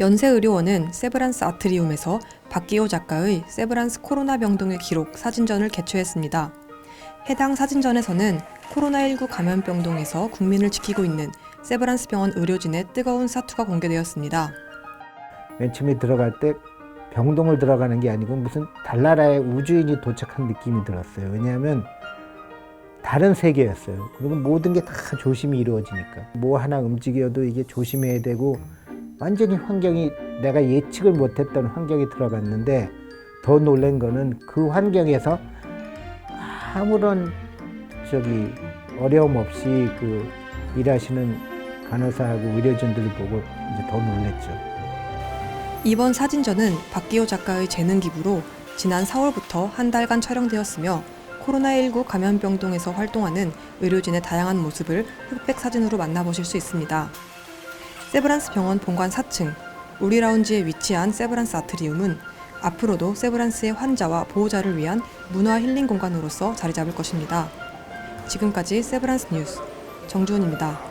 연세의료원은 세브란스 아트리움에서 박기호 작가의 세브란스 코로나 병동의 기록 사진전을 개최했습니다. 해당 사진전에서는 코로나19 감염병동에서 국민을 지키고 있는 세브란스 병원 의료진의 뜨거운 사투가 공개되었습니다. 맨 처음에 들어갈 때 병동을 들어가는 게 아니고 무슨 달나라의 우주인이 도착한 느낌이 들었어요. 왜냐하면 다른 세계였어요. 그리고 모든 게 다 조심히 이루어지니까. 뭐 하나 움직여도 이게 조심해야 되고 완전히 환경이 내가 예측을 못했던 환경에 들어갔는데 더 놀란 거는 그 환경에서 아무런 저기 어려움 없이 그 일하시는 간호사하고 의료진들을 보고 이제 더 놀랬죠. 이번 사진전은 박기호 작가의 재능 기부로 지난 4월부터 한 달간 촬영되었으며 코로나19 감염병동에서 활동하는 의료진의 다양한 모습을 흑백 사진으로 만나보실 수 있습니다. 세브란스 병원 본관 4층 우리 라운지에 위치한 세브란스 아트리움은 앞으로도 세브란스의 환자와 보호자를 위한 문화 힐링 공간으로서 자리 잡을 것입니다. 지금까지 세브란스 뉴스 정주은입니다.